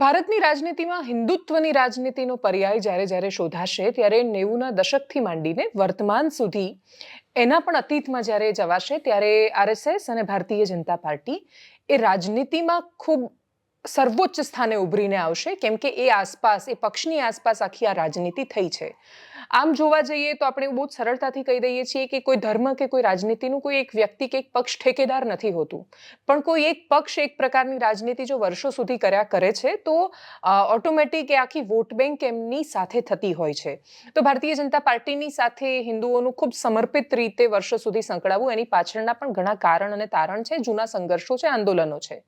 ભારતની રાજનીતિમાં હિન્દુત્વની રાજનીતિનો પર્યાય જ્યારે જ્યારે શોધાશે ત્યારે નેવુંના દશકથી માંડીને વર્તમાન સુધી એના પણ અતીતમાં જ્યારે જવાશે ત્યારે આરએસએસ અને ભારતીય જનતા પાર્ટી એ રાજનીતિમાં ખૂબ સર્વોચ્ચ સ્થાને ઉભરીને આવશે, કેમ કે એ આસપાસ, એ પક્ષની આસપાસ આખી આ રાજનીતિ થઈ છે. આમ જોવા જઈએ તો આપણે બહુ સરળતાથી કહી દઈએ છીએ કે કોઈ ધર્મ કે કોઈ રાજનીતિનું કોઈ એક વ્યક્તિ કે એક પક્ષ ઠેકેદાર નથી હોતું. પણ કોઈ એક પક્ષ એક પ્રકારની રાજનીતિ જો વર્ષો સુધી કર્યા કરે છે, તો ઓટોમેટિક એ આખી વોટ બેંક એમની સાથે થતી હોય છે. તો ભારતીય જનતા પાર્ટીની સાથે હિન્દુઓનું ખૂબ સમર્પિત રીતે વર્ષો સુધી સંકળાવવું એની પાછળના પણ ઘણા કારણ અને તારણ છે, જૂના સંઘર્ષો છે, આંદોલનો છે.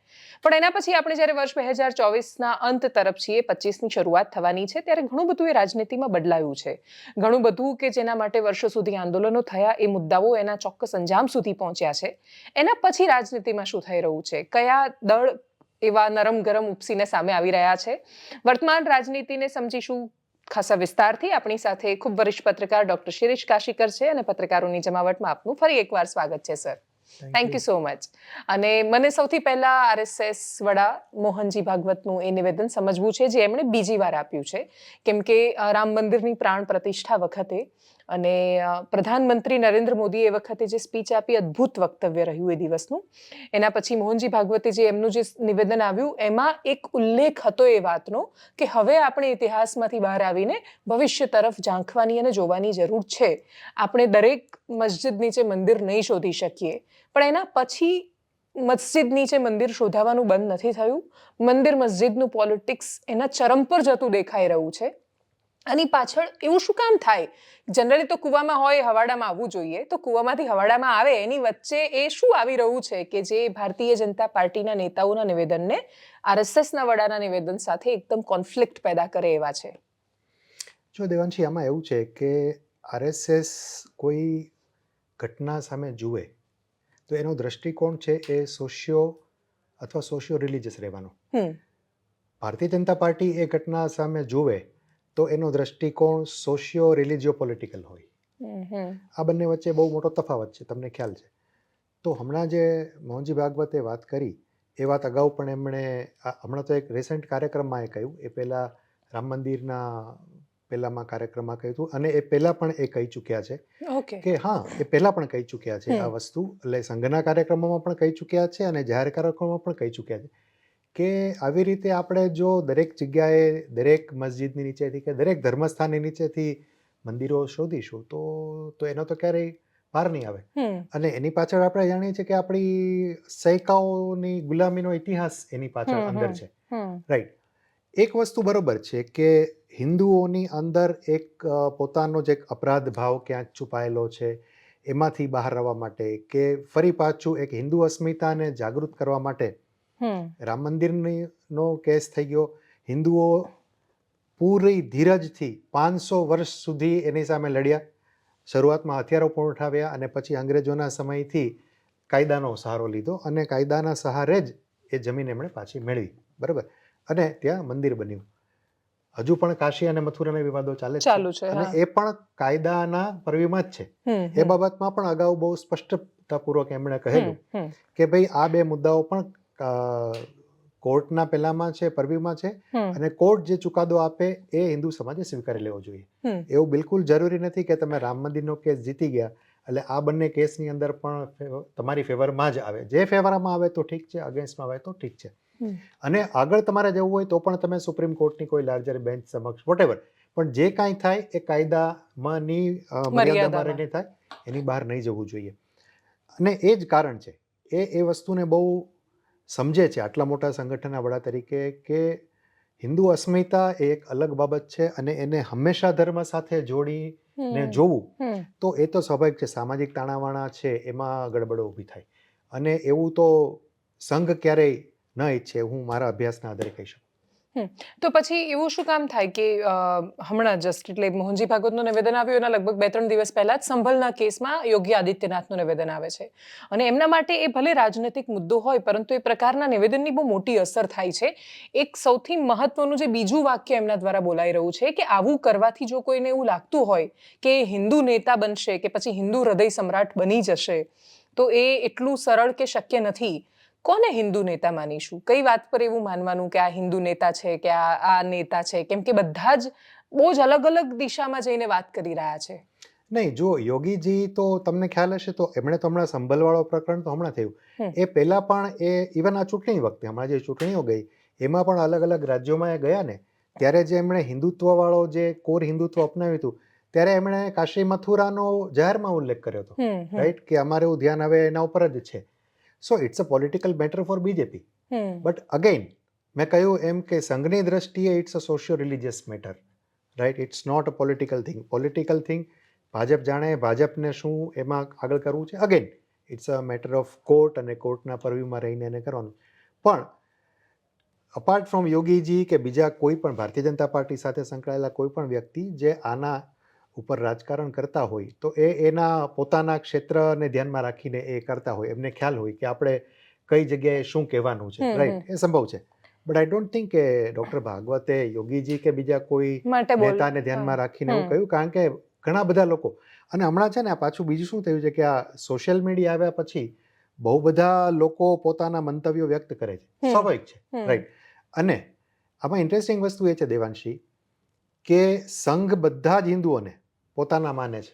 પણ એના પછી આપણે જ્યારે વર્ષ બે હજાર ચોવીસના અંત તરફ છીએ, પચીસની શરૂઆત થવાની છે, ત્યારે ઘણું બધું એ રાજનીતિમાં બદલાયું છે. ઘણું બધું કે જેના માટે વર્ષો સુધી આંદોલનો થયા, એ મુદ્દાઓ એના ચોક્કસ અંજામ સુધી પહોંચ્યા છે. એના પછી રાજનીતિમાં શું થઈ રહ્યું છે? કયા દળ એવા નરમ ગરમ ઉપસીને સામે આવી રહ્યા છે? વર્તમાન રાજનીતિને સમજીશું ખાસા વિસ્તારથી. આપણી સાથે ખૂબ વરિષ્ઠ પત્રકાર ડોક્ટર શિરીષ કાશીકર છે અને પત્રકારોની જમાવટમાં આપનું ફરી એકવાર સ્વાગત છે, sir. Thank you so much અને મને સૌથી પહેલા આરએસએસ વડા મોહનજી ભાગવતનું એ નિવેદન સમજવું છે જે એમણે બીજી વાર આપ્યું છે. કેમ કે રામ મંદિરની પ્રાણ પ્રતિષ્ઠા વખતે અને પ્રધાનમંત્રી નરેન્દ્ર મોદીએ એ વખતે જે સ્પીચ આપી, અદ્ભુત વક્તવ્ય રહ્યું એ દિવસનું. એના પછી મોહનજી ભાગવતે જે એમનું જે નિવેદન આવ્યું, એમાં એક ઉલ્લેખ હતો એ વાતનો કે હવે આપણે ઇતિહાસમાંથી બહાર આવીને ભવિષ્ય તરફ ઝાંખવાની અને જોવાની જરૂર છે. આપણે દરેક મસ્જિદ નીચે મંદિર નહીં શોધી શકીએ. પણ એના પછી મસ્જિદ નીચે મંદિર શોધાવાનું બંધ નથી થયું. મંદિર મસ્જિદનું પોલિટિક્સ એના ચરમ પર જતું દેખાઈ રહ્યું છે. આની પાછળ એવું શું કામ થાય? જનરલી તો કૂવામાં હોય હવાડામાં આવવું જોઈએ. તો કૂવામાંથી હવાડામાં આવે એની વચ્ચે એ શું આવી રહ્યું છે કે જે ભારતીય જનતા પાર્ટીના નેતાઓના નિવેદનને આરએસએસના વડાના નિવેદન સાથે એકદમ કોન્ફ્લિક્ટ પેદા કરે એવા છે? જો દેવાંશી આમાં એવું છે કે આરએસએસ કોઈ ઘટના સામે જુએ તો એનો દ્રષ્ટિકોણ છે એ સોશિયો અથવા સોશિયો રિલિજિયસ રહેવાનો ભારતીય જનતા પાર્ટી એ ઘટના સામે જુએ તો એનો દ્રષ્ટિકોણ સોશિયો રિલિજિયો પોલિટિકલ હોય. આ બંને વચ્ચે બહુ મોટો તફાવત છે તમને ખ્યાલ છે. તો હમણાં જે મોહનજી ભાગવતે વાત કરી એ વાત અગાઉ પણ એમણે હમણાં તો એક રિસેન્ટ કાર્યક્રમમાં એ કહ્યું એ પહેલાં રામ મંદિરના પહેલામાં કાર્યક્રમમાં કહ્યું હતું અને એ પહેલાં પણ એ કહી ચૂક્યા છે કે હા એ પહેલાં પણ કહી ચૂક્યા છે આ વસ્તુ એટલે સંઘના કાર્યક્રમોમાં પણ કહી ચૂક્યા છે અને જાહેર કાર્યક્રમોમાં પણ કહી ચૂક્યા છે. કે આવી રીતે આપણે જો દરેક જગ્યાએ દરેક મસ્જિદની નીચેથી કે દરેક ધર્મસ્થાનની નીચેથી મંદિરો શોધીશું તો તો એનો તો ક્યારેય પાર નહીં આવે. અને એની પાછળ આપણે જાણીએ છીએ કે આપણી સૈકાઓની ગુલામીનો ઇતિહાસ એની પાછળ અંદર છે. રાઈટ એક વસ્તુ બરોબર છે કે હિન્દુઓની અંદર એક પોતાનો જે એક અપરાધ ભાવ ક્યાંક છુપાયેલો છે એમાંથી બહાર આવવા માટે કે ફરી પાછું એક હિન્દુ અસ્મિતાને જાગૃત કરવા માટે રામ મંદિરનો નો કેસ થઈ ગયો. હિન્દુઓ પૂરી ધીરજથી પાંચસો વર્ષ સુધી એની સામે લડ્યા. શરૂઆતમાં હથિયારો પણ ઉઠાવ્યા અને પછી અંગ્રેજોના સમયથી કાયદાનો સહારો લીધો અને કાયદાના સહારે જ એ જમીન એમણે પાછી મેળવી. બરાબર? અને ત્યાં મંદિર બન્યું. હજુ પણ કાશી અને મથુરાના વિવાદો ચાલે છે, અને એ પણ કાયદાના પરવીમાં જ છે. એ બાબતમાં પણ અગાઉ બહુ સ્પષ્ટતાપૂર્વક એમણે કહેલું કે ભાઈ આ બે મુદ્દાઓ પણ કોર્ટના પહેલામાં છે પરવીમાં છે અને કોર્ટ જે ચુકાદો આપે એ હિન્દુ સમાજે સ્વીકારી લેવો જોઈએ. એવું બિલકુલ જરૂરી નથી કે તમે રામ મંદિરનો કેસ જીતી ગયા એટલે આ બંને કેસની અંદર પણ તમારી ફેવરમાં જ આવે. જે ફેવરમાં આવે તો ઠીક છે અગેન્સ્ટમાં આવે તો ઠીક છે. અને આગળ તમારે જવું હોય તો પણ તમે સુપ્રીમ કોર્ટની કોઈ લાર્જર બેન્ચ સમક્ષ વોટેવર પણ જે કાંઈ થાય એ કાયદામાંની મર્યાદામાં. રહીને થાય એની બહાર નહીં જવું જોઈએ. અને એ જ કારણ છે એ એ વસ્તુને બહુ સમજે છે આટલા મોટા સંગઠનના વડા તરીકે કે હિન્દુ અસ્મિતા એ એક અલગ બાબત છે અને એને હંમેશા ધર્મ સાથે જોડીને ને જોવું તો એ તો સ્વાભાવિક છે સામાજિક તાણાવાણા છે એમાં ગડબડો ઊભી થાય. અને એવું તો સંઘ ક્યારેય ન ઈચ્છે હું મારા અભ્યાસના આધારે કહી શકું. તો પછી એવું શું કામ થાય કે હમણાં જસ્ટ એટલે મોહનજી ભાગવતનું નિવેદન આવ્યું એના લગભગ બે ત્રણ દિવસ પહેલા જ સંભલના કેસમાં યોગી આદિત્યનાથનું નિવેદન આવે છે. અને એમના માટે એ ભલે રાજનૈતિક મુદ્દો હોય, પરંતુ એ પ્રકારના નિવેદનની બહુ મોટી અસર થાય છે. એક સૌથી મહત્વનું જે બીજું વાક્ય એમના દ્વારા બોલાઈ રહ્યું છે કે આવું કરવાથી જો કોઈને એવું લાગતું હોય કે હિન્દુ નેતા બનશે કે પછી હિન્દુ હૃદય સમ્રાટ બની જશે, તો એ એટલું સરળ કે શક્ય નથી. કોને હિન્દુ નેતા માનીશું? કઈ વાત પર એવું માનવાનું કે આ હિન્દુ નેતા છે કે આ આ નેતા છે? કેમ કે બધા જ બહુ જ અલગ અલગ દિશામાં જઈને વાત કરી રહ્યા છે. નહીં જો યોગીજી તો તમને ખ્યાલ હશે તો એમણે તો હમણાં સંભલવાળો પ્રકરણ તો હમણાં થયું. એ પહેલાં પણ એ ઇવન આ ચૂંટણી વખતે હમણાં જે ચૂંટણીઓ ગઈ એમાં પણ અલગ અલગ રાજ્યોમાં એ ગયા ને. ત્યારે જે એમણે હિન્દુત્વવાળો જે કોર હિન્દુત્વ અપનાવ્યું હતું ત્યારે એમણે કાશી મથુરાનો જાહેરમાં ઉલ્લેખ કર્યો હતો. રાઈટ કે અમારે એવું ધ્યાન હવે એના ઉપર જ છે. So it's a political matter for BJP but again મેં કહ્યું એમ કે સંઘની દ્રષ્ટિએ it's a socio religious matter right it's not a political thing political thing Bhajap જાણે ભાજપને શું એમાં આગળ કરવું છે? Again it's a matter of court અને કોર્ટના પરવ્યુમાં રહીને એને કરવાનું. પણ અપાર્ટ ફ્રોમ યોગીજી કે બીજા કોઈ પણ ભારતીય જનતા પાર્ટી સાથે સંકળાયેલા કોઈ પણ વ્યક્તિ જે આના ઉપર રાજકારણ કરતા હોય તો એ એના પોતાના ક્ષેત્રને ધ્યાનમાં રાખીને એ કરતા હોય. એમને ખ્યાલ હોય કે આપણે કઈ જગ્યાએ શું કહેવાનું છે. રાઈટ એ સંભવ છે. બટ આઈ ડોન્ટ થિંક કે ડોક્ટર ભાગવતે યોગીજી કે બીજા કોઈ નેતાને ધ્યાનમાં રાખીને એવું કહ્યું કારણ કે ઘણા બધા લોકો અને હમણાં છે ને આ પાછું બીજું શું થયું છે કે આ સોશિયલ મીડિયા આવ્યા પછી બહુ બધા લોકો પોતાના મંતવ્યો વ્યક્ત કરે છે. સ્વાભાવિક છે. રાઈટ અને આમાં ઇન્ટરેસ્ટિંગ વસ્તુ એ છે દેવાંશી કે સંઘ બધા જ હિન્દુઓને પોતાના માને છે.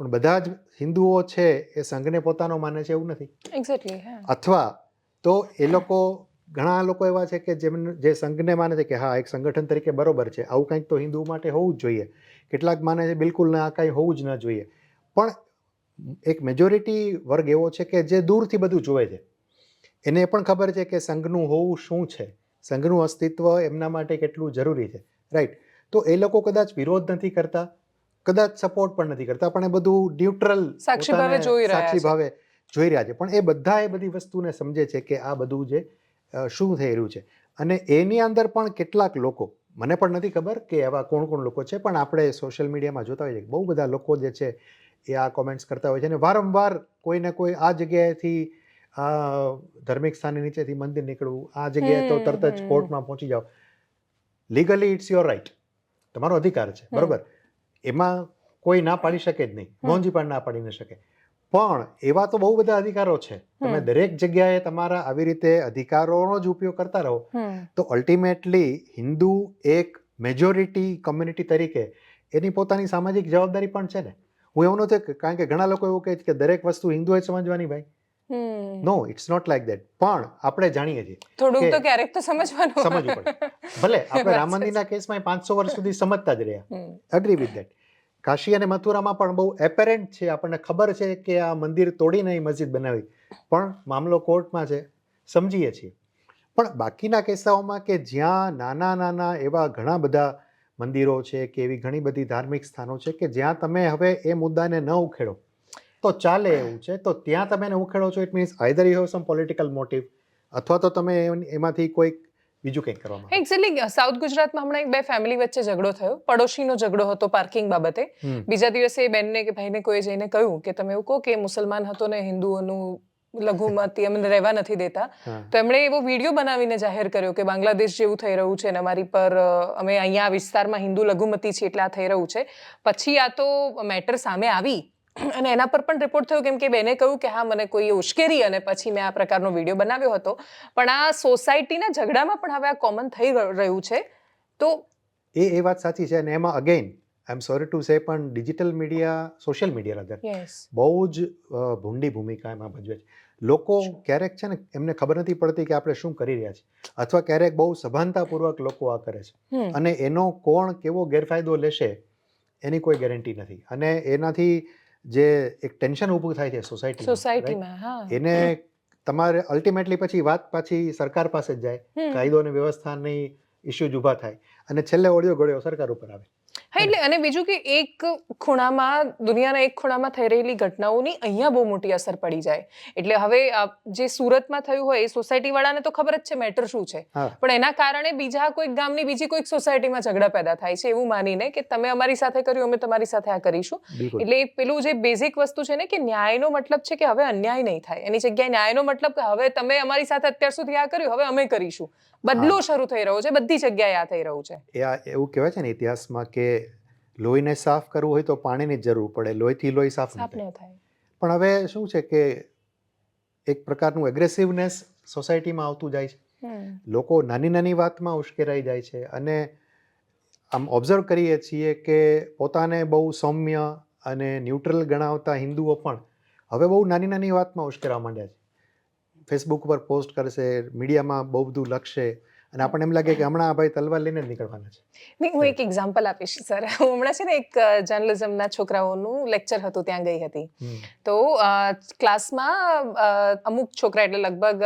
પણ બધા જ હિન્દુઓ છે એ સંઘને પોતાનો માને છે એવું નથી. એક્ઝેક્ટલી અથવા તો એ લોકો ઘણા લોકો એવા છે કે જેમને જે સંઘને માને છે કે હા એક સંગઠન તરીકે બરોબર છે. આવું કંઈક તો હિન્દુ માટે હોવું જ જોઈએ. કેટલાક માને છે બિલકુલ ના કાંઈ હોવું જ ન જોઈએ. પણ એક મેજોરિટી વર્ગ એવો છે કે જે દૂરથી બધું જોવે છે. એને પણ ખબર છે કે સંઘનું હોવું શું છે? સંઘનું અસ્તિત્વ એમના માટે કેટલું જરૂરી છે? રાઈટ તો એ લોકો કદાચ વિરોધ નથી કરતા. કદાચ સપોર્ટ પણ નથી કરતા. પણ એ બધું ન્યુટ્રલ સાક્ષી ભાવે જોઈ રહ્યા સાક્ષી ભાવે જોઈ રહ્યા છે. પણ એ બધા એ બધી વસ્તુને સમજે છે કે આ બધું જે શું થઈ રહ્યું છે. અને એની અંદર પણ કેટલાક લોકો મને પણ નથી ખબર કે એવા કોણ કોણ લોકો છે પણ આપણે સોશિયલ મીડિયામાં જોતા હોઈએ બહુ બધા લોકો જે છે એ આ કોમેન્ટ્સ કરતા હોય છે. અને વારંવાર કોઈને કોઈ આ જગ્યાએથી આ ધાર્મિક સ્થાનની નીચેથી મંદિર નીકળવું આ જગ્યાએ તો તરત જ કોર્ટમાં પહોંચી જાઓ. લીગલી ઇટ્સ યોર રાઈટ તમારો અધિકાર છે. બરોબર? એમાં કોઈ ના પાડી શકે જ નહીં. મોંજી પણ ના પાડી ન શકે. પણ એવા તો બહુ બધા અધિકારો છે. તમે દરેક જગ્યાએ તમારા આવી રીતે અધિકારોનો જ ઉપયોગ કરતા રહો. તો અલ્ટિમેટલી હિન્દુ એક મેજોરિટી કમ્યુનિટી તરીકે એની પોતાની સામાજિક જવાબદારી પણ છે ને? હું એવું નથી કારણ કે ઘણા લોકો એવું કહે છે કે દરેક વસ્તુ હિન્દુએ સમજવાની ભાઈ. No it's not like that પણ આપણે જાણીએ છીએ થોડુંક તો ક્યારેક તો સમજવાનું. સમજવું પડે. ભલે આપણે રામ મંદિરના કેસમાં પાંચસો વર્ષ સુધી સમજતા જ રહ્યા. અગ્રી વિથ દેટ કાશી અને મથુરામાં પણ બહુ એપેરેન્ટ છે આપણને ખબર છે કે આ મંદિર તોડીને મસ્જિદ બનાવી. પણ મામલો કોર્ટમાં છે સમજીએ છીએ. પણ બાકીના કિસ્સાઓમાં કે જ્યાં નાના નાના એવા ઘણા બધા મંદિરો છે કે એવી ઘણી બધી ધાર્મિક સ્થાનો છે કે જ્યાં તમે હવે એ મુદ્દાને ન ઉખેડો તો ચાલે એવું છે. તો ત્યાં તમે એને ઉખેડો છો it means either you have some political motive અથવા તો તમે એમાંથી કોઈક બીજું કંઈક કરવા માંગો. એક્ઝેક્ટલી સાઉથ ગુજરાતમાં હમણાં એક બે ફેમિલી વચ્ચે ઝઘડો થયો. પડોશીનો ઝઘડો હતો પાર્કિંગ બાબતે. બીજા દિવસે એ બેનને કે ભાઈને કોઈ જઈને કહ્યું કે તમે એવું કહો કે મુસલમાન હતો ને હિન્દુઓનું લઘુમતી અમને રહેવા નથી દેતા. તો એમણે એવો વીડિયો બનાવીને જાહેર કર્યો કે બાંગ્લાદેશ જેવું થઈ રહ્યું છે અને અમારી પર અમે અહીંયા વિસ્તારમાં હિન્દુ લઘુમતી છે એટલે આ થઈ રહ્યું છે. પછી આ તો મેટર સામે આવી. અને એના પર પણ રિપોર્ટ થયો કેમ કે બેને કહ્યું કે હા મને કોઈ ઉશ્કેરી અને પછી મેં આ પ્રકારનો વીડિયો બનાવ્યો હતો. પણ આ સોસાયટીના ઝઘડામાં પણ હવે આ કોમન થઈ રહ્યું છે. તો એ એ વાત સાચી છે અને એમાં again I am sorry to say પણ digital media social media rather બહુ જ ભૂંડી ભૂમિકા એમાં ભજવે છે. લોકો ક્યારેક છે ને એમને ખબર નથી પડતી કે આપણે શું કરી રહ્યા છીએ. અથવા ક્યારેક બહુ સભાનતાપૂર્વક લોકો આ કરે છે. અને એનો કોણ કેવો ગેરફાયદો લેશે એની કોઈ ગેરંટી નથી. અને એનાથી જે એક ટેન્શન ઊભું થાય છે સોસાયટી સોસાયટીમાં હા. એને તમારે અલ્ટિમેટલી પછી વાત પાછી સરકાર પાસે જ જાય. કાયદો અને વ્યવસ્થાની ઇસ્યુઝ ઊભા થાય. અને છેલ્લે ઓળિયો ગળ્યો સરકાર ઉપર આવે. હા એટલે અને બીજું કે એક ખૂણામાં દુનિયાના એક ખૂણામાં થઈ રહેલી ઘટનાઓની અહીંયા બહુ મોટી અસર પડી જાય. એટલે હવે જે સુરતમાં થયું હોય એ સોસાયટી વાળાને તો ખબર જ છે મેટર શું છે. પણ એના કારણે બીજા કોઈક ગામની બીજી કોઈક સોસાયટીમાં ઝઘડા પેદા થાય છે એવું માનીને કે તમે અમારી સાથે કર્યું અમે તમારી સાથે આ કરીશું. એટલે પેલું જે બેઝિક વસ્તુ છે ને કે ન્યાયનો મતલબ છે કે હવે અન્યાય નહીં થાય. એની જગ્યાએ ન્યાયનો મતલબ કે હવે તમે અમારી સાથે અત્યાર સુધી આ કર્યું હવે અમે કરીશું. બદલો શરૂ થઈ રહ્યો છે બધી જગ્યાએ આ થઈ રહ્યું છે. એ એવું કહેવાય છે ને ઇતિહાસમાં કે લોહીને સાફ કરવું હોય તો પાણીની જરૂર પડે લોહીથી લોહી સાફ ન સાફ થાય. થાય. પણ હવે શું છે કે એક પ્રકારનું એગ્રેસિવનેસ સોસાયટીમાં આવતું જાય છે. લોકો નાની નાની વાતમાં ઉશ્કેરાઈ જાય છે અને આમ ઓબ્ઝર્વ કરીએ છીએ કે પોતાને બહુ સૌમ્ય અને ન્યુટ્રલ ગણાવતા હિન્દુઓ પણ હવે બહુ નાની નાની વાતમાં ઉશ્કેરવા માંડ્યા છે. ફેસબુક ઉપર પોસ્ટ કરશે મીડિયામાં બહુ બધું લખશે. અને આપણને એમ લાગે કે હમણાં આ ભાઈ તલવાર લઈને જ નીકળવાના છે. નહીં હું એક એક્ઝામ્પલ આપીશ સર. હું હમણાં છે ને એક જર્નલિઝમના છોકરાઓનું લેક્ચર હતું ત્યાં ગઈ હતી. તો ક્લાસમાં અમુક છોકરા એટલે લગભગ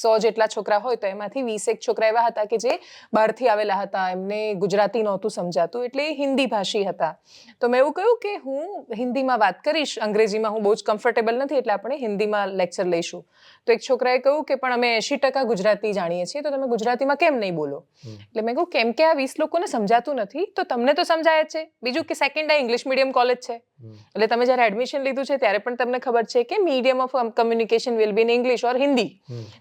સો જેટલા છોકરા હોય તો એમાંથી વીસેક છોકરા એવા હતા કે જે બહારથી આવેલા હતા. એમને ગુજરાતી નહોતું સમજાતું એટલે હિન્દી ભાષી હતા. તો મેં એવું કહ્યું કે હું હિન્દીમાં વાત કરીશ અંગ્રેજીમાં હું બહુ જ કમ્ફર્ટેબલ નથી એટલે આપણે હિન્દીમાં લેક્ચર લઈશું. તો એક છોકરાએ કહ્યું કે પણ અમે એંશી ટકા ગુજરાતી જાણીએ છીએ તો તમે ગુજરાતીમાં કેમ નહીં બોલો? એટલે મેં કહ્યું કેમ કે આ વીસ લોકોને સમજાતું નથી તો તમને તો સમજાય જ છે. બીજું કે સેકન્ડ આ ઇંગ્લિશ મીડિયમ કોલેજ છે. એટલે તમે જ્યારે એડમિશન લીધું છે ત્યારે પણ તમને ખબર છે કે medium of communication will be in English or Hindi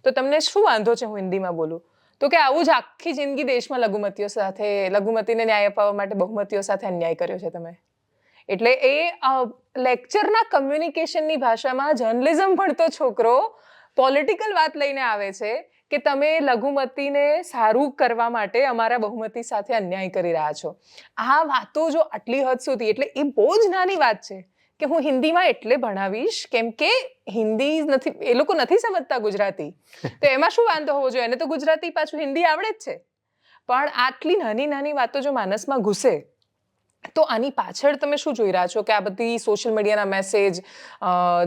તો તમને શું વાંધો છે હું હિન્દીમાં બોલું? તો કે આવું જ આખી જિંદગી દેશમાં લઘુમતીઓ સાથે લઘુમતીને ન્યાય અપાવવા માટે બહુમતીઓ સાથે અન્યાય કર્યો છે તમે. એટલે એ લેક્ચરના કમ્યુનિકેશનની ભાષામાં જર્નલિઝમ ભણતો છોકરો પોલિટિકલ વાત લઈને આવે છે કે તમે લઘુમતીને સારું કરવા માટે અમારા બહુમતી સાથે અન્યાય કરી રહ્યા છો. આ વાતો જો આટલી હદ સુધી, એટલે એ બહુ જ નાની વાત છે કે હું હિન્દીમાં એટલે ભણાવીશ, કેમ કે હિન્દી નથી, એ લોકો નથી સમજતા ગુજરાતી. તો એમાં શું વાંધો હોવો જોઈએ? એને તો ગુજરાતી પાછું હિન્દી આવડે જ છે. પણ આટલી નાની નાની વાતો જો માનસમાં ઘૂસે, તો આની પાછળ તમે શું જોઈ રહ્યા છો? કે આ બધી સોશિયલ મીડિયાના મેસેજ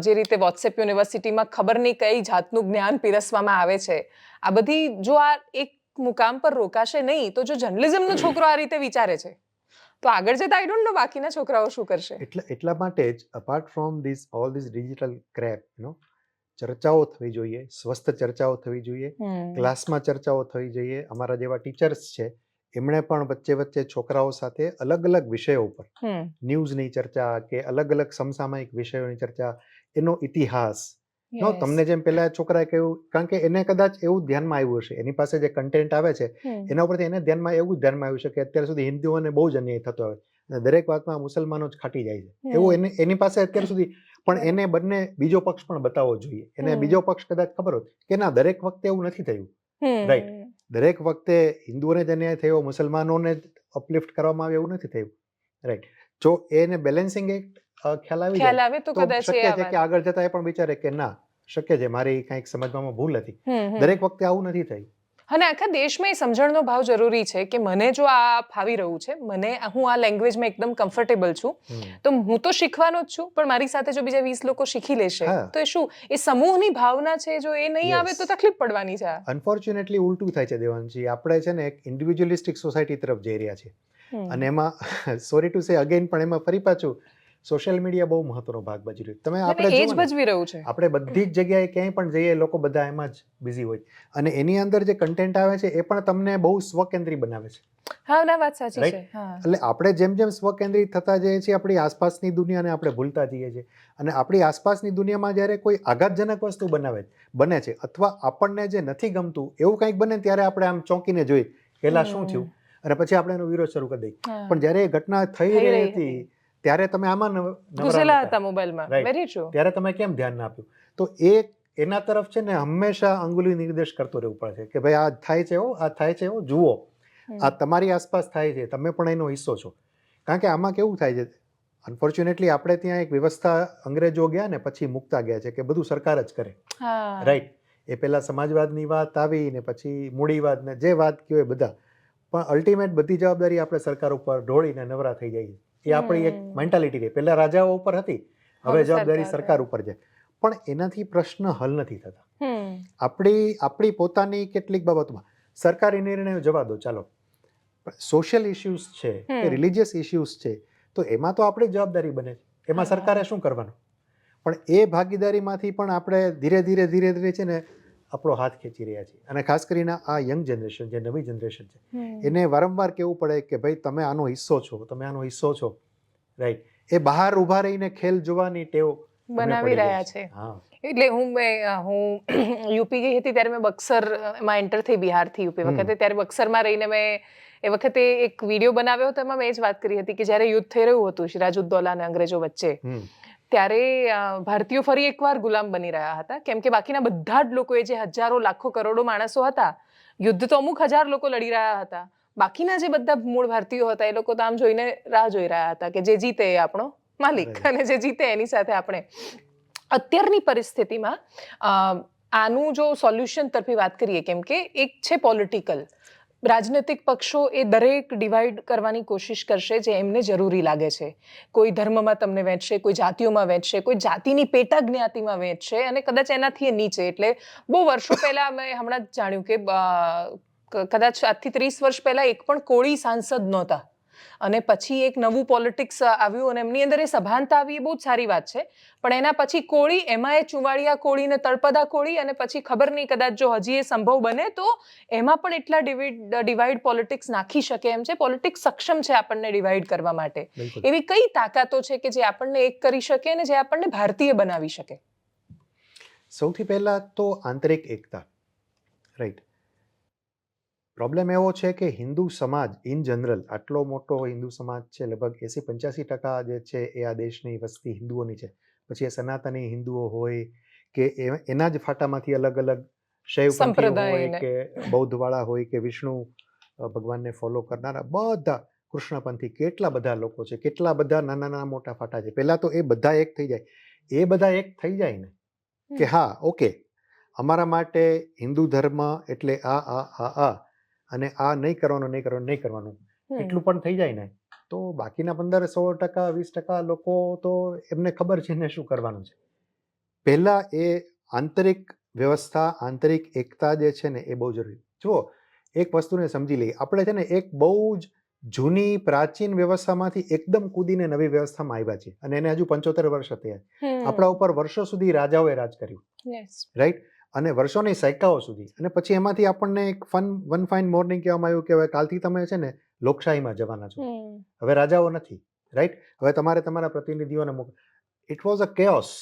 જે રીતે વોટ્સએપ યુનિવર્સિટીમાં ખબર નહીં કઈ જાતનું જ્ઞાન પીરસવામાં આવે છે. આ બધી જો આ એક મુકામ પર રોકાશે નહીં તો જો જર્નલિઝમનો છોકરો આ રીતે વિચારે છે તો આગળ જતા આઈ ડોન્ટ નો બાકીના છોકરાઓ શું કરશે. એટલા એટલા માટે જ apart from this all this digital crap you know ચર્ચાઓ થવી જોઈએ સ્વસ્થ ચર્ચાઓ થવી જોઈએ ક્લાસમાં ચર્ચાઓ થવી જોઈએ અમારા જેવા ટીચર્સ છે એમણે પણ વચ્ચે વચ્ચે છોકરાઓ સાથે અલગ અલગ વિષયો ઉપર ન્યૂઝની ચર્ચા કે અલગ અલગ સમસામયિક વિષયોની ચર્ચા એનો ઇતિહાસ નો તમને જેમ પેલા છોકરાએ કહ્યું કારણ કે એને કદાચ એવું ધ્યાનમાં આવ્યું હશે એની પાસે જે કન્ટેન્ટ આવે છે એના ઉપરથી એને ધ્યાનમાં એવું ધ્યાનમાં આવ્યું છે કે અત્યાર સુધી હિન્દુઓને બહુ જ અન્યાય થતો હોય અને દરેક વાતમાં મુસલમાનો જ ખાટી જાય છે. એવું એને એની પાસે અત્યાર સુધી પણ એને બંને બીજો પક્ષ પણ બતાવવો જોઈએ. એને બીજો પક્ષ કદાચ ખબર હોત કે ના દરેક વખતે એવું નથી થયું. રાઈટ દરેક વખતે હિન્દુઓને જ અન્યાય થયો મુસલમાનોને જ અપલિફ્ટ કરવામાં આવે એવું નથી થયું. રાઈટ જો એને બેલેન્સિંગ એક્ટ ખ્યાલ ખ્યાલ આવે તો કદાચ એ શક્ય છે કે આગળ જતા એ પણ વિચારે કે ના શક્ય છે મારી કંઈક સમજવામાં ભૂલ હતી. દરેક વખતે આવું નથી થયું. અને આખા દેશમાં એ સમજણનો ભાવ જરૂરી છે કે મને જો આ ફાવી રહ્યું છે મને હું આ લેંગ્વેજમાં એકદમ કમ્ફર્ટેબલ છું તો હું તો શીખવાનો જ છું પણ મારી સાથે જો બીજા વીસ લોકો શીખી લેશે તો એ શું એ સમૂહની ભાવના છે જો એ નહીં આવે તો તકલીફ પડવાની છે. અનફોર્ચ્યુનેટલી ઉલટું થાય છે દેવાનજી આપણે છે ને એક ઇન્ડિવિજ્યુઅલિસ્ટિક સોસાયટી તરફ જઈ રહ્યા છીએ. અને એમાં સોરી ટુ સે અગેન પણ એમાં ફરી પાછું સોશિયલ મીડિયા બહુ મહત્વનો ભાગ ભજવી રહ્યું તમે આપણે એ જ ભજવી રહ્યું છે. આપણે બધી જ જગ્યાએ ક્યાંય પણ જઈએ લોકો બધા એમાં જ બિઝી હોય. અને એની અંદર જે કન્ટેન્ટ આવે છે એ પણ તમને બહુ સ્વકેન્દ્રી બનાવે છે. હા ના વાત સાચી છે એટલે આપણે જેમ જેમ સ્વકેન્દ્રિત થતા જઈએ છીએ આપણી આસપાસની દુનિયાને આપણે ભૂલતા જઈએ છીએ. અને આપણી આસપાસની દુનિયામાં જ્યારે કોઈ આઘાતજનક વસ્તુ બનાવે બને છે અથવા આપણને જે નથી ગમતું એવું કંઈક બને ત્યારે આપણે આમ ચોંકીને જોઈએ પેલા શું થયું? અને પછી આપણે એનો વિરોધ શરૂ કરી દઈએ. પણ જ્યારે એ ઘટના થઈ રહી હતી. ત્યારે તમે આમાં ઘૂસેલા હતા મોબાઈલમાં. વેરી ટ્રુ ત્યારે તમે કેમ ધ્યાન ના આપ્યું? તો એ એના તરફ છે ને હંમેશા અંગુલી નિર્દેશ કરતો રહેવું પડે છે કે ભાઈ આ થાય છે એવો આ થાય છે એવો જુઓ. આ તમારી આસપાસ થાય છે તમે પણ એનો હિસ્સો છો. કારણ કે આમાં કેવું થાય છે અનફોર્ચ્યુનેટલી આપણે ત્યાં એક વ્યવસ્થા અંગ્રેજો ગયા ને પછી મુકતા ગયા છે કે બધું સરકાર જ કરે. રાઈટ એ પહેલાં સમાજવાદની વાત આવી ને પછી મૂડીવાદ ને જે વાત કહેવાય બધા. પણ અલ્ટિમેટ બધી જવાબદારી આપણે સરકાર ઉપર ઢોળીને નવરા થઈ જઈએ એ આપણી એક. મેન્ટાલિટી રહી પહેલા રાજાઓ ઉપર હતી હવે જવાબદારી સરકાર ઉપર છે. પણ એનાથી પ્રશ્ન હલ નથી થતા. આપણી આપણી પોતાની કેટલીક બાબતમાં સરકારી નિર્ણયો જવા દો ચાલો. સોશિયલ ઇશ્યુઝ છે કે. રિલિજિયસ ઇશ્યુઝ છે તો એમાં તો આપણી જવાબદારી બને છે. એમાં સરકારે શું કરવાનું? પણ એ ભાગીદારીમાંથી પણ આપણે ધીરે ધીરે ધીરે ધીરે છે ને આપણો હાથ ખેંચી રહ્યા છીએ. અને ખાસ કરીને આ યંગ જનરેશન જે નવી જનરેશન છે એને વારંવાર કહેવું પડે કે ભાઈ તમે આનો હિસ્સો છો તમે આનો હિસ્સો છો. રાઈટ એ બહાર ઊભા રહીને ખેલ જોવાની ટેવ બનાવી રહ્યા છે. એટલે હું મેં હું યુપી ગઈ હતી ત્યારે મેં બક્સરમાં એન્ટર થઈ બિહારથી યુપી. વખતે ત્યારે બક્સરમાં રહીને મેં એ વખતે એક વીડિયો બનાવ્યો હતો એમાં મેં જ વાત કરી હતી કે જ્યારે યુદ્ધ થઈ રહ્યું હતું સિરાજુદ્દૌલા અને અંગ્રેજો વચ્ચે ત્યારે ભારતીયો ફરી એકવાર ગુલામ બની રહ્યા હતા. કેમ કે બાકીના બધા જ લોકોએ જે હજારો લાખો કરોડો માણસો હતા યુદ્ધ તો અમુક હજાર લોકો લડી રહ્યા હતા. બાકીના જે બધા મૂળ ભારતીયો હતા એ લોકો તો આમ જોઈને રાહ જોઈ રહ્યા હતા કે જે જીતે એ આપણો માલિક અને જે જીતે એની સાથે આપણે. અત્યારની પરિસ્થિતિમાં આનું જો સોલ્યુશન તરફી વાત કરીએ કેમ કે એક છે પોલિટિકલ. રાજનૈતિક પક્ષો એ દરેક ડિવાઈડ કરવાની કોશિશ કરશે જે એમને જરૂરી લાગે છે. કોઈ ધર્મમાં તમને વહેંચશે કોઈ જાતિઓમાં વહેંચશે કોઈ જાતિની પેટા જ્ઞાતિમાં વહેંચશે અને કદાચ એનાથી નીચે. એટલે બહુ વર્ષો પહેલા મેં હમણાં જ જાણ્યું કે, કદાચ આજથી ત્રીસ વર્ષ પહેલા એક પણ કોળી સાંસદ નહોતા. અને પછી એક નવું પોલિટિક્સ આવ્યું અને એમની અંદર એ સભાનતા આવી એ બહુ જ સારી વાત છે. પણ એના પછી કોળી એમાં એ ચુવાડિયા કોળી ને તળપદા કોળી અને પછી ખબર નહીં કદાચ જો હજી એ સંભવ બને તો એમાં પણ એટલા ડિવાઈડ ડિવાઈડ પોલિટિક્સ નાખી શકે એમ છે. પોલિટિક્સ સક્ષમ છે આપણને ડિવાઈડ કરવા માટે. એવી કઈ તાકાતો છે કે જે આપણને એક કરી શકે અને જે આપણને ભારતીય બનાવી શકે? સૌથી પહેલા તો આંતરિક એકતા. રાઈટ પ્રોબ્લેમ એવો છે કે હિન્દુ સમાજ ઇન જનરલ આટલો મોટો હિન્દુ સમાજ છે લગભગ એસી પંચ્યાસી ટકા જે છે એ આ દેશની વસ્તી હિન્દુઓની છે. પછી એ સનાતની હિન્દુઓ હોય કે એ- એના જ ફાટામાંથી અલગ અલગ શૈવ હોય કે બૌદ્ધવાળા હોય કે વિષ્ણુ ભગવાનને ફોલો કરનારા બધા કૃષ્ણપંથી કેટલા બધા લોકો છે કેટલા બધા નાના નાના મોટા ફાટા છે. પહેલાં તો એ બધા એક થઈ જાય. એ બધા એક થઈ જાય ને? કે હા ઓકે. અમારા માટે હિન્દુ ધર્મ એટલે આ આ આ આ અને આ નહીં કરવાનું નહીં કરવાનું નહીં કરવાનું. એટલું પણ થઈ જાય ને. તો બાકીના પંદર સોળ ટકા વીસ ટકા લોકો તો એમને ખબર છે ને શું કરવાનું છે. પહેલાં એ આંતરિક વ્યવસ્થા આંતરિક એકતા જે છે ને એ બહુ જરૂરી. જુઓ એક વસ્તુને સમજી લઈએ. આપણે છે ને એક બહુ જ જૂની પ્રાચીન વ્યવસ્થામાંથી એકદમ કૂદીને નવી વ્યવસ્થામાં આવ્યા છીએ. અને એને હજુ પંચોતેર વર્ષ થયા આપણા ઉપર વર્ષો સુધી રાજાઓએ રાજ કર્યું. રાઈટ અને વર્ષોની સૈકાઓ સુધી. અને પછી એમાંથી આપણને એક ફન વન ફાઇન મોર્નિંગ કહેવામાં આવ્યું કે હવે કાલથી તમે છે ને લોકશાહીમાં જવાના છો. હવે રાજાઓ નથી રાઈટ હવે તમારે તમારા પ્રતિનિધિઓને મોક ઇટ વોઝ અ કેઓસ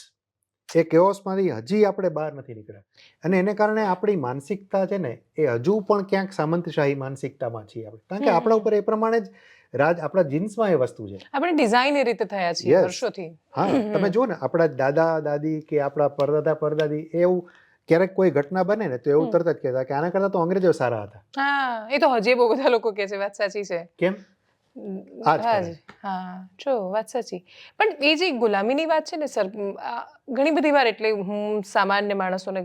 એ કેઓસમાંથી હજી આપણે બહાર નથી નીકળ્યા. અને એને કારણે આપણી માનસિકતા છે ને એ હજુ પણ ક્યાંક સામંતશાહી માનસિકતામાં છીએ આપણે. કારણ કે આપણા ઉપર એ પ્રમાણે જ રાજ આપણા જીન્સમાં એ વસ્તુ છે. આપણે ડિઝાઇન એ રીતે થયા છીએ વર્ષોથી. હા તમે જુઓ ને આપણા દાદા દાદી કે આપણા પરદાદા પરદાદી એવું ક્યારેક કોઈ ઘટના બને ને તો એવું તરત જ કહેતા કે આના કરતા તો અંગ્રેજો સારા હતા. હા એ તો હજી બહુ બધા લોકો કહે છે વાત સાચી છે. કેમ. હા જો વાત સાચી. પણ એ જે ગુલામીની વાત છે ને સર ઘણી બધી વાર એટલે હું સામાન્ય માણસોને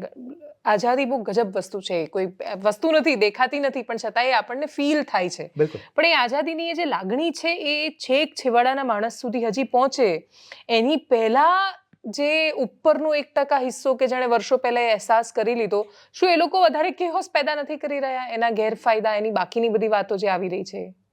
આઝાદી બહુ ગજબ વસ્તુ છે. કોઈ વસ્તુ નથી દેખાતી નથી પણ છતાંય આપણને ફીલ થાય છે. પણ એ આઝાદીની એ જે લાગણી છે એ છેક છેવાડાના માણસ સુધી હજી પહોંચે. એની પહેલા જે ઉપરનો એક ટકા હિસ્સો કે જેણે વર્ષો પહેલા અહેસાસ કરી લીધો, શું એ લોકો વધારે કેહોસ પેદા નથી કરી રહ્યા? એના ગેરફાયદા, એની બાકીની બધી વાતો જે આવી રહી છે.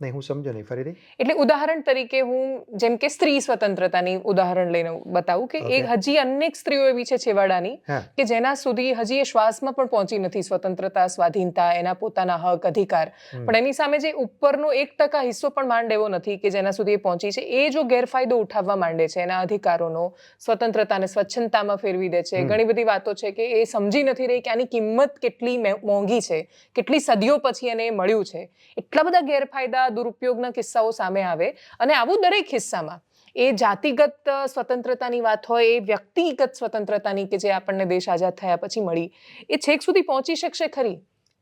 નહીં હું સમજો નહીં ફરીથી. એટલે ઉદાહરણ તરીકે હું જેમ કે સ્ત્રી સ્વતંત્રતાની ઉદાહરણ લઈને બતાવું કે એ હજી અનેક સ્ત્રીઓ એવી છે છેવાડાની કે જેના સુધી હજી એ શ્વાસમાં પણ પહોંચી નથી સ્વતંત્રતા સ્વાધીનતા એના પોતાના હક અધિકાર. પણ એની સામે જે ઉપરનો એક ટકા હિસ્સો પણ માંડ એવો નથી કે જેના સુધી એ પહોંચી છે એ જો ગેરફાયદો ઉઠાવવા માંડે છે એના અધિકારોનો સ્વતંત્રતાને સ્વચ્છતામાં ફેરવી દે છે. ઘણી બધી વાતો છે કે એ સમજી નથી રહી કે આની કિંમત કેટલી મોંઘી છે કેટલી સદીઓ પછી એને મળ્યું છે. એટલા બધા ગેરફાયદા દુરુપયોગના કિસ્સાઓ સામે આવે અને આવું દરેક કિસ્સામાં એ જાતિગત સ્વતંત્રતાની વાત હોય એ વ્યક્તિગત સ્વતંત્રતાની કે જે આપણને દેશ આઝાદ થયા પછી મળી એ છેક સુધી પહોંચી શકશે ખરી?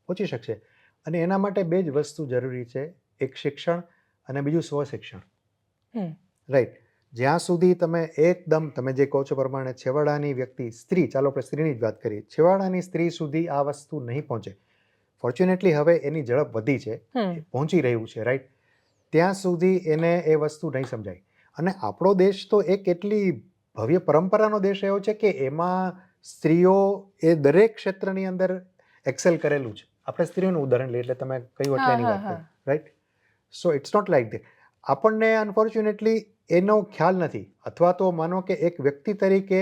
પહોંચી શકશે. અને એના માટે બે જ વસ્તુ જરૂરી છે. એક શિક્ષણ અને બીજું સ્વશિક્ષણ. રાઈટ. જ્યાં સુધી તમે એકદમ તમે જે કહો છો પ્રમાણે છેવાડાની વ્યક્તિ સ્ત્રી ચાલો આપણે સ્ત્રીની જ વાત કરીએ. છેવાડાની સ્ત્રી સુધી આ વસ્તુ નહીં પહોંચે. ફોર્ચ્યુનેટલી હવે એની ઝડપ વધી છે. પહોંચી રહ્યું છે રાઈટ ત્યાં સુધી એને એ વસ્તુ નહીં સમજાય. અને આપણો દેશ તો એક એટલી ભવ્ય પરંપરાનો દેશ એવો છે કે એમાં સ્ત્રીઓ એ દરેક ક્ષેત્રની અંદર એક્સેલ કરેલું છે. આપણે સ્ત્રીઓનું ઉદાહરણ લઈએ એટલે તમે કહ્યું એટલે એની વાત right so it's not like that આપણને અનફોર્ચ્યુનેટલી એનો ખ્યાલ નથી. અથવા તો માનો કે એક વ્યક્તિ તરીકે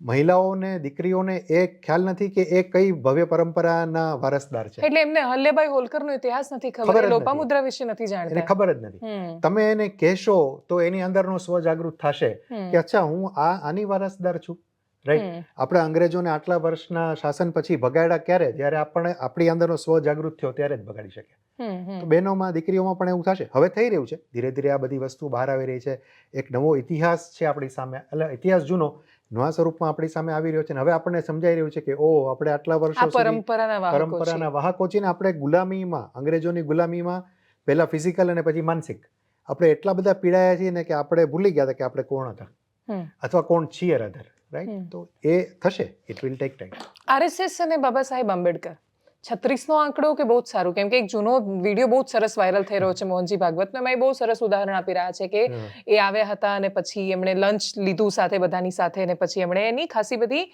મહિલાઓને દીકરીઓને એ ખ્યાલ નથી કે એ કઈ ભવ્ય પરંપરાના વારસદાર છે. એટલે એમને હલ્લેભાઈ હોલકરનો ઇતિહાસ નથી ખબર. લોપામુદ્રા વિશે નથી એને જાણતા ખબર જ નથી. તમે એને કહેશો તો એની અંદરનો સ્વજાગૃત થશે કે અચ્છા હું આ આની વારસદાર છું. રાઈટ આપણે અંગ્રેજોને આટલા વર્ષના શાસન પછી ભગાડ્યા ક્યારે? જ્યારે આપણે આપણી અંદરનો સ્વ જાગૃત થયો ત્યારે જ ભગાડી શકે. તો બહેનોમાં દીકરીઓમાં પણ એવું થશે. હવે થઈ રહ્યું છે. ધીરે ધીરે આ બધી વસ્તુ બહાર આવી રહી છે. એક નવો ઇતિહાસ છે આપણી સામે. એટલે ઇતિહાસ જૂનો. નવા સ્વરૂપમાં આપણી સામે આવી રહ્યો છે અને હવે આપણને સમજાઈ રહ્યું છે કે ઓ આપણે આટલા વર્ષો પરંપરાના પરંપરાના વાહકો છીએ ને આપણે ગુલામીમાં અંગ્રેજોની ગુલામીમાં પહેલા ફિઝિકલ અને પછી માનસિક. આપણે એટલા બધા પીડાયા છીએ ને કે આપણે ભૂલી ગયા હતા કે આપણે કોણ હતા. અથવા કોણ છીએ રાધર રાઈટ તો એ થશે. It will take time RSS અને બાબા સાહેબ આંબેડકર. છત્રીસનો આંકડો કે બહુ જ સારું? કેમ કે એક જૂનો વીડિયો બહુ જ સરસ વાયરલ થઈ રહ્યો છે મોહનજી ભાગવતનો. એમાં એ બહુ સરસ ઉદાહરણ આપી રહ્યા છે કે એ આવ્યા હતા અને પછી એમણે લંચ લીધું સાથે બધાની સાથે અને પછી એમણે એની ખાસી બધી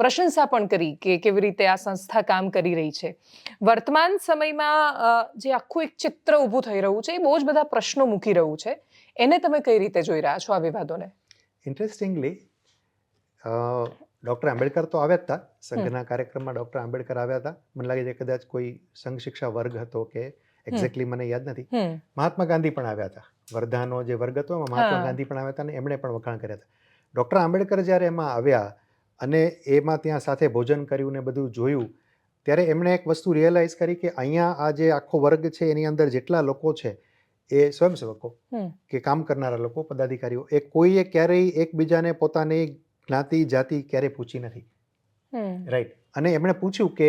પ્રશંસા પણ કરી કે કેવી રીતે આ સંસ્થા કામ કરી રહી છે. વર્તમાન સમયમાં જે આખું એક ચિત્ર ઊભું થઈ રહ્યું છે એ બહુ જ બધા પ્રશ્નો મૂકી રહ્યું છે. એને તમે કઈ રીતે જોઈ રહ્યા છો આ વિવાદોને? ઇન્ટરેસ્ટિંગલી ડૉક્ટર આંબેડકર તો આવ્યા હતા સંઘના કાર્યક્રમમાં ડૉક્ટર આંબેડકર આવ્યા હતા. મને લાગે છે કદાચ કોઈ સંઘ શિક્ષા વર્ગ હતો કે એક્ઝેક્ટલી મને યાદ નથી. મહાત્મા ગાંધી પણ આવ્યા હતા. વર્ધાનો જે વર્ગ હતો એમાં મહાત્મા ગાંધી પણ આવ્યા હતા અને એમણે પણ વખાણ કર્યા હતા. ડૉક્ટર આંબેડકર જ્યારે એમાં આવ્યા અને એમાં ત્યાં સાથે ભોજન કર્યું ને બધું જોયું ત્યારે એમણે એક વસ્તુ રિયલાઇઝ કરી કે અહીંયા આ જે આખો વર્ગ છે એની અંદર જેટલા લોકો છે એ સ્વયંસેવકો કે કામ કરનારા લોકો પદાધિકારીઓ એ કોઈએ ક્યારેય એકબીજાને પોતાની જ્ઞાતિ જાતિ ક્યારેય પૂછી નથી. રાઈટ અને એમણે પૂછ્યું કે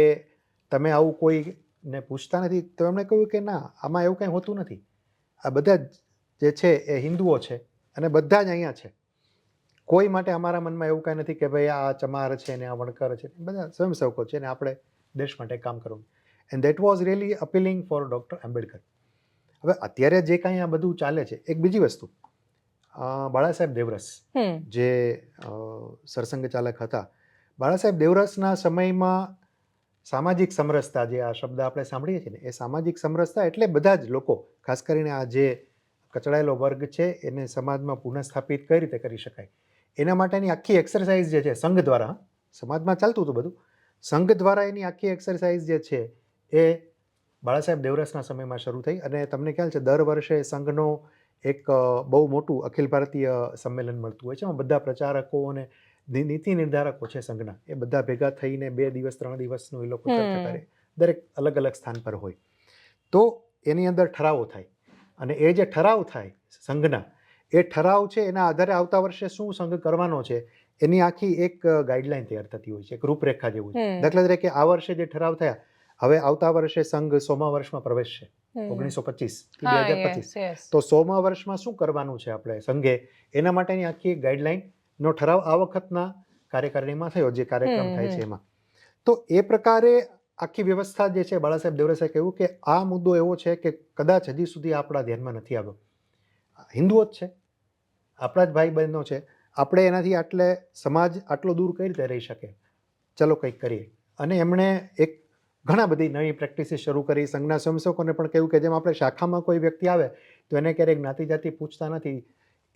તમે આવું કોઈને પૂછતા નથી તો એમણે કહ્યું કે ના આમાં એવું કંઈ હોતું નથી. આ બધા જ જે છે એ હિન્દુઓ છે અને બધા જ અહીંયા છે. કોઈ માટે અમારા મનમાં એવું કાંઈ નથી કે ભાઈ આ ચમાર છે ને આ વણકર છે. બધા સ્વયંસેવકો છે ને આપણે દેશ માટે કામ કરવું. And that was really appealing for doctor Ambedkar હવે અત્યારે જે કાંઈ આ બધું ચાલે છે એક બીજી વસ્તુ. બાળાસાહેબ દેવરસ જે સરસંઘ ચાલક હતા. બાળાસાહેબ દેવરસના સમયમાં સામાજિક સમરસતા જે આ શબ્દ આપણે સાંભળીએ છીએ ને એ સામાજિક સમરસતા એટલે બધા જ લોકો ખાસ કરીને આ જે કચડાયેલો વર્ગ છે એને સમાજમાં પુનઃસ્થાપિત કઈ રીતે કરી શકાય? એના માટેની આખી એક્સરસાઇઝ જે છે સંઘ દ્વારા સમાજમાં ચાલતું હતું બધું. સંઘ દ્વારા એની આખી એક્સરસાઇઝ જે છે એ બાળાસાહેબ દેવરસના સમયમાં શરૂ થઈ. અને તમને ખ્યાલ છે દર વર્ષે સંઘનો એક બહુ મોટું અખિલ ભારતીય સંમેલન મળતું હોય છે. એમાં બધા પ્રચારકો અને નીતિ નિર્ધારકો છે સંઘના. એ બધા ભેગા થઈને બે દિવસ ત્રણ દિવસનું એ લોકો ચર્ચા કરે. દરેક અલગ અલગ સ્થાન પર હોય. તો એની અંદર ઠરાવો થાય. અને એ જે ઠરાવ થાય સંઘના એ ઠરાવ છે એના આધારે આવતા વર્ષે શું સંઘ કરવાનો છે એની આખી એક ગાઈડલાઈન તૈયાર થતી હોય છે. એક રૂપરેખા જેવું છે. દાખલા તરીકે આ વર્ષે જે ઠરાવ થયા હવે આવતા વર્ષે સંઘ સોમા વર્ષમાં પ્રવેશશે. હમ. ઓગણીસો પચીસ બે હજાર પચીસ. તો સોમા વર્ષમાં શું કરવાનું છે આપણે? સંઘે એના માટેની આખી ગાઈડલાઈન નો ઠરાવ આ વખતના કાર્યકારિણીમાં થયો જે કાર્યક્રમ થાય છે એમાં. તો એ પ્રકારે આખી વ્યવસ્થા જે છે બાળાસાહેબ દેવરસે કહ્યું કે આ મુદ્દો એવો છે કે કદાચ હજી સુધી આપણા ધ્યાનમાં નથી આવ્યો. હિન્દુઓ જ છે. આપણા જ ભાઈ બહેનો છે. આપણે એનાથી આટલે સમાજ આટલો દૂર કઈ રીતે રહી શકે? ચલો કંઈક કરીએ. અને એમણે એક ઘણા બધી નવી પ્રેક્ટિસીસ શરૂ કરી સંઘના સ્વયંસેવકોને પણ કહ્યું કે જેમ આપણે શાખામાં કોઈ વ્યક્તિ આવે તો એને ક્યારેક જ્ઞાતિ જાતિ પૂછતા નથી.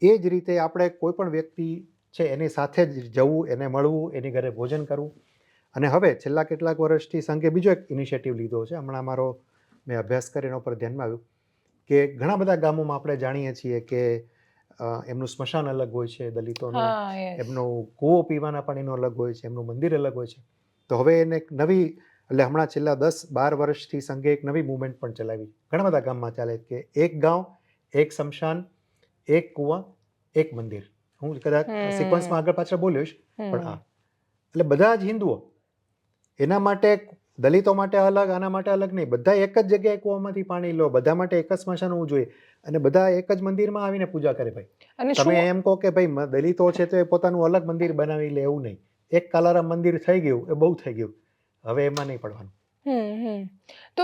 એ જ રીતે આપણે કોઈ પણ વ્યક્તિ છે એની સાથે જ જવું એને મળવું એની ઘરે ભોજન કરવું. અને હવે છેલ્લા કેટલાક વર્ષથી સંઘે બીજો એક ઇનિશિયેટિવ લીધો છે. હમણાં મારો મેં અભ્યાસ કરીને એના ઉપર ધ્યાનમાં આવ્યું કે ઘણા બધા ગામોમાં આપણે જાણીએ છીએ કે એમનું સ્મશાન અલગ હોય છે દલિતોનું. એમનું કૂવો પીવાના પાણીનો અલગ હોય છે એમનું મંદિર અલગ હોય છે. તો હવે એને એક નવી એટલે હમણાં છેલ્લા દસ બાર વર્ષથી સંઘે એક નવી મુવમેન્ટ પણ ચલાવી. ઘણા બધા ગામમાં ચાલે કે એક ગાંવ એક સ્મશાન એક કૂવા એક મંદિર. હું કદાચ સિક્વન્સમાં આગળ પાછળ બોલીશ પણ હા. એટલે બધા જ હિન્દુઓ એના માટે દલિતો માટે અલગ આના માટે અલગ નહીં. બધા એક જ જગ્યાએ કૂવામાંથી પાણી લો બધા માટે એક જ સ્મશાન હોવું જોઈએ અને બધા એક જ મંદિરમાં આવીને પૂજા કરે ભાઈ. તમે એમ કહો કે ભાઈ દલિતો છે તો એ પોતાનું અલગ મંદિર બનાવી લે એવું નહીં. એક કાલારામ મંદિર થઈ ગયું એ બહુ થઈ ગયું. હવે એમાં નહીં પડવાનું. તો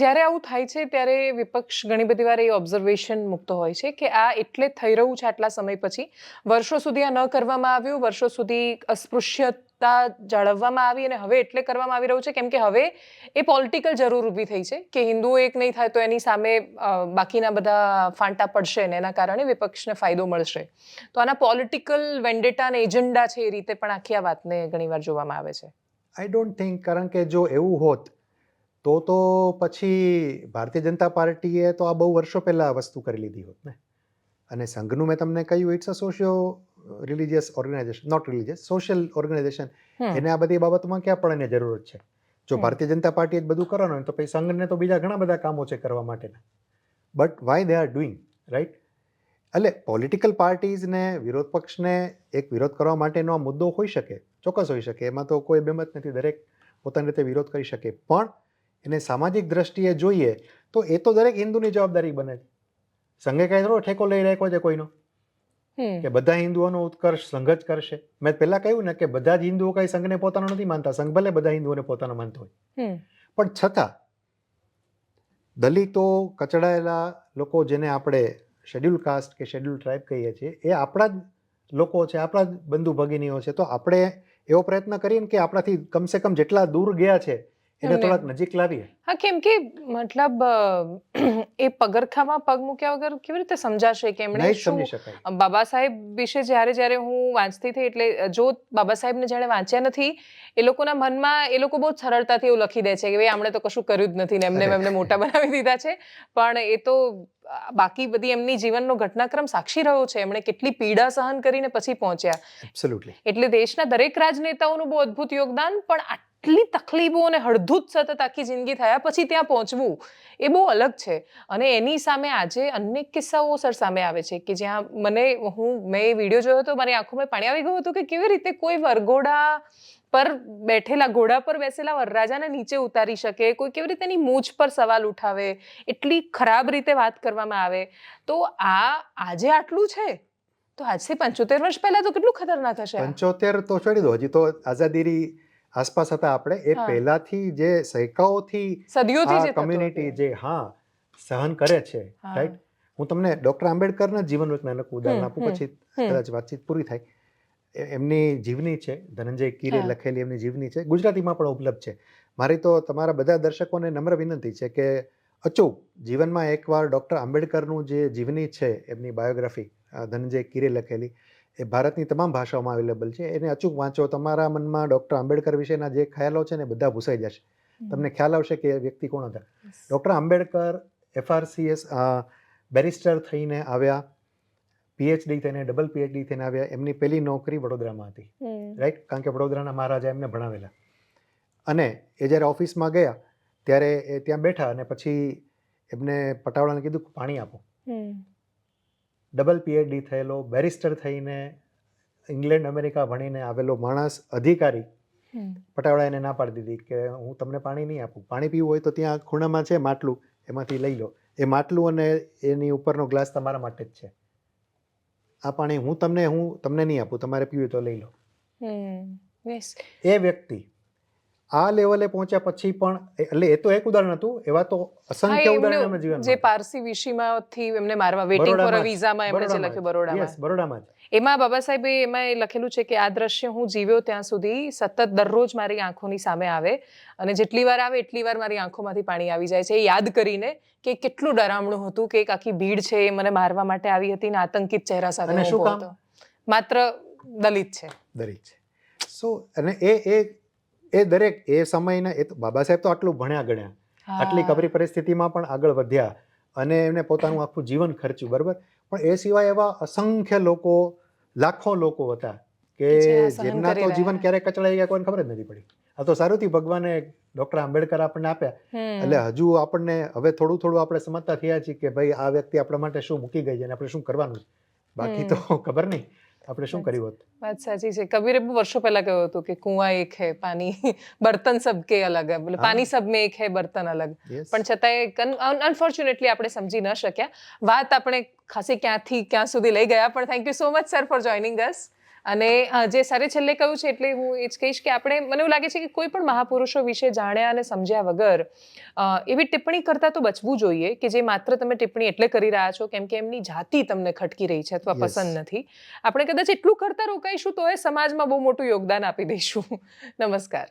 જ્યારે આવું થાય છે, ત્યારે વિપક્ષ ઘણી બધી વાર એ ઓબ્ઝર્વેશન મૂકતો હોય છે કે આ એટલે થઈ રહ્યું છે આટલા સમય પછી. વર્ષો સુધી આ ન કરવામાં આવ્યું, વર્ષો સુધી અસ્પૃશ્યતા જાળવવામાં આવી અને હવે એટલે કરવામાં આવી રહ્યું છે. કેમ કે હવે એ પોલિટિકલ જરૂર ઊભી થઈ છે કે હિન્દુઓ એક નહીં થાય તો એની સામે બાકીના બધા ફાંટા પડશે ને એના કારણે વિપક્ષને ફાયદો મળશે. તો આના પોલિટિકલ વેન્ડેટા અને એજન્ડા છે એ રીતે પણ આખી આ વાતને ઘણીવાર જોવામાં આવે છે. આઈ ડોન્ટ થિંક કારણ કે જો એવું હોત તો તો પછી ભારતીય જનતા પાર્ટીએ તો આ બહુ વર્ષો પહેલાં આ વસ્તુ કરી લીધી હોત ને. અને સંઘનું મેં તમને કહ્યું it's a socio religious organisation not religious social organisation એને આ બધી બાબતમાં ક્યાં પણ એને જરૂરત છે. જો ભારતીય જનતા પાર્ટી જ બધું કરવાનું હોય તો પછી સંઘને તો બીજા ઘણા બધા કામો છે કરવા માટેના. But why they are doing right એટલે પોલિટિકલ પાર્ટીઝને વિરોધ પક્ષને એક વિરોધ કરવા માટેનો આ મુદ્દો હોઈ શકે. ચોક્કસ હોઈ શકે. એમાં તો કોઈ બેમત નથી. દરેક પોતાની રીતે વિરોધ કરી શકે. પણ એને સામાજિક દ્રષ્ટિએ જોઈએ તો એ તો દરેક હિન્દુની જવાબદારી બને છે સંઘે કાંઈ થોડો ઠેકો લઈ રાખ્યો છે કોઈનો? કે બધા હિન્દુઓનો ઉત્કર્ષ સંઘ જ કરશે. મેં પહેલા કહ્યું ને કે બધા જ હિન્દુઓ કઈ સંઘને પોતાનો નથી માનતા. સંઘ ભલે બધા હિન્દુઓને પોતાનો માનતો હોય. પણ છતાં દલિતો કચડાયેલા લોકો જેને આપણે શેડ્યુલ કાસ્ટ કે શેડ્યુલ ટ્રાઇબ કહીએ છીએ એ આપણા જ લોકો છે આપણા જ બંધુ ભગીનીઓ છે. તો આપણે એવો પ્રયત્ન કરીએ કે આપણાથી કમસે કમ જેટલા દૂર ગયા છે એને થોડાક નજીક લાવીએ. હા કેમ કે મતલબ એ પગરખામાં પગ મૂક્યા વગર કેવી રીતે સમજાશે કે એમણે શું? બાબા સાહેબ વિશે જ્યારે જ્યારે હું વાંચતી હતી એટલે જો બાબા સાહેબને જેણે વાંચ્યા નથી એ લોકોના મનમાં એ લોકો બહુ સરળતાથી એવું લખી દે છે કે ભાઈ આમણે તો કશું કર્યું જ નથી ને એમને એમને મોટા બનાવી દીધા છે. પણ એ તો બાકી બધી એમની જીવનનો ઘટનાક્રમ સાક્ષી રહ્યો છે. એમણે કેટલી પીડા સહન કરીને પછી પહોંચ્યા. એબ્સોલ્યુટલી એટલે દેશના દરેક રાજનેતાઓનું બહુ અદ્ભુત યોગદાન પણ આટલી તકલીફો અને હળધૂત સતત આખી જિંદગી થયા પછી ત્યાં પહોંચવું એ બહુ અલગ છે. અને એની સામે આજે અનેક કિસ્સાઓ સર સામે આવે છે કે જ્યાં મને હું મેં વીડિયો જોયો હતો મારી આંખોમાં પાણી આવી ગયું હતું કે કેવી રીતે કોઈ વરઘોડા પર બેઠેલા ઘોડા પર બેસેલા વરરાજાને નીચે ઉતારી શકે કોઈ કેવી રીતે એની મૂછ પર સવાલ ઉઠાવે એટલી ખરાબ રીતે વાત કરવામાં આવે. તો આ આજે આટલું છે? તો આજથી પંચોતેર વર્ષ પહેલા તો કેટલું ખતરનાક હશે? પંચોતેર તો છોડી દો હજી તો આઝાદીની આસપાસ હતા આપણે. એ પહેલાથી જે સૈકાઓથી સદીઓથી જે કમ્યુનિટી જે હા સહન કરે છે રાઈટ હું તમને ડોક્ટર આંબેડકરના જીવન વિજ્ઞાનક ઉદાહરણ આપું પછી કદાચ વાતચીત પૂરી થાય. એમની જીવની છે ધનંજય કીરે લખેલી એમની જીવની છે ગુજરાતીમાં પણ ઉપલબ્ધ છે. મારી તો તમારા બધા દર્શકોને નમ્ર વિનંતી છે કે અચૂક જીવનમાં એકવાર ડૉક્ટર આંબેડકરનું જે જીવની છે એમની બાયોગ્રાફી ધનંજય કીરે લખેલી એ ભારતની તમામ ભાષાઓમાં અવેલેબલ છે. એને અચૂક વાંચો તમારા મનમાં ડૉક્ટર આંબેડકર વિશેના જે ખ્યાલો છે ને બધા ભૂસાઈ જશે. તમને ખ્યાલ આવશે કે એ વ્યક્તિ કોણ હતા. ડૉક્ટર આંબેડકર એફઆરસીએસ બેરિસ્ટર થઈને આવ્યા. પીએચડી થઈને ડબલ પીએચડી થઈને આવ્યા એમની પહેલી નોકરી વડોદરામાં હતી. રાઈટ કારણ કે વડોદરાના મહારાજા એમને ભણાવેલા. અને એ જ્યારે ઓફિસમાં ગયા ત્યારે એ ત્યાં બેઠા અને પછી એમને પટાવાળાને કીધું પાણી આપો. ડબલ પીએચડી થયેલો બેરિસ્ટર થઈને ઇંગ્લેન્ડ અમેરિકા ભણીને આવેલો માણસ અધિકારી પટાવડા પટાવાળા એને ના પાડી દીધી કે હું તમને પાણી નહીં આપું. પાણી પીવું હોય તો ત્યાં ખૂણામાં છે માટલું એમાંથી લઈ લો. એ માટલું અને એની ઉપરનો ગ્લાસ તમારા માટે જ છે. આ પાણી હું તમને હું તમને નહીં આપું તમારે પીવું તો લઈ લો. એ વ્યક્તિ આ લેવલે પહોંચ્યા પછી પણ એટલે એ તો એક ઉદાહરણ હતું એવા તો અસંખ્ય ઉદાહરણ અમે જે જીવનમાં પારસી વિશીમાંથી એમને મારવા વેટિંગ ફોર અ વિઝામાં એમણે જે લખ્યું બરોડામાં યસ બરોડામાં એમાં બાબા સાહેબે એમાં એ લખેલું છે કે આ દ્રશ્ય હું જીવ્યો ત્યાં સુધી સતત દરરોજ મારી આંખોની સામે આવે અને જેટલી વાર આવે એટલી વાર મારી આંખોમાંથી પાણી આવી જાય છે. એ યાદ કરીને કે કેટલું ડરામણું હતું કે એક આખી ભીડ છે એ મને મારવા માટે આવી હતી ને આતંકિત ચહેરા સાથે માત્ર દલિત છે. દલિત છે. સો અને એ એ એ દરેક એ સમયને એ તો બાબા સાહેબ તો આટલું ભણ્યા ગણ્યા. આટલી હા. કપરી પરિસ્થિતિમાં પણ આગળ વધ્યા અને એમને પોતાનું આખું જીવન ખર્ચ્યું બરાબર? પણ એ સિવાય એવા અસંખ્ય લોકો લાખો લોકો હતા કે જેમના તો જીવન ક્યારે કચડાઈ ગયા કોઈને ખબર જ નથી પડી. આ તો સારું થયું ભગવાને ડોક્ટર આંબેડકર આપણને આપ્યા. એટલે હજુ આપણને હવે થોડું થોડું આપણે સમજતા થયા છીએ કે ભાઈ આ વ્યક્તિ આપણા માટે શું મૂકી ગઈ છે અને આપણે શું કરવાનું છે. બાકી તો ખબર નહીં. આપણે શું કર્યું હોત? વાત સાચી છે. કબીરે વર્ષો પહેલા કહ્યું હતું કે કુવા એક હે પાણી બર્તન સબ કે અલગ હે. પાણી સબ મે એક હે બર્તન અલગ. પણ છતાંય અનફોર્ચ્યુનેટલી આપણે સમજી ન શક્યા. વાત આપણે ખાસી ક્યાંથી ક્યાં સુધી લઈ ગયા પણ thank you so much sir for joining us અને જે સરે છેલ્લે કહ્યું છે એટલે હું એ જ કહીશ કે આપણે મને એવું લાગે છે કે કોઈ પણ મહાપુરુષો વિશે જાણ્યા અને સમજ્યા વગર એવી ટિપ્પણી કરતા તો બચવું જોઈએ કે જે માત્ર તમે ટિપ્પણી એટલે કરી રહ્યા છો કેમ કે એમની જાતિ તમને ખટકી રહી છે અથવા પસંદ નથી. આપણે કદાચ એટલું કરતા રોકાઈશું તો એ સમાજમાં બહુ મોટું યોગદાન આપી દઈશું. નમસ્કાર.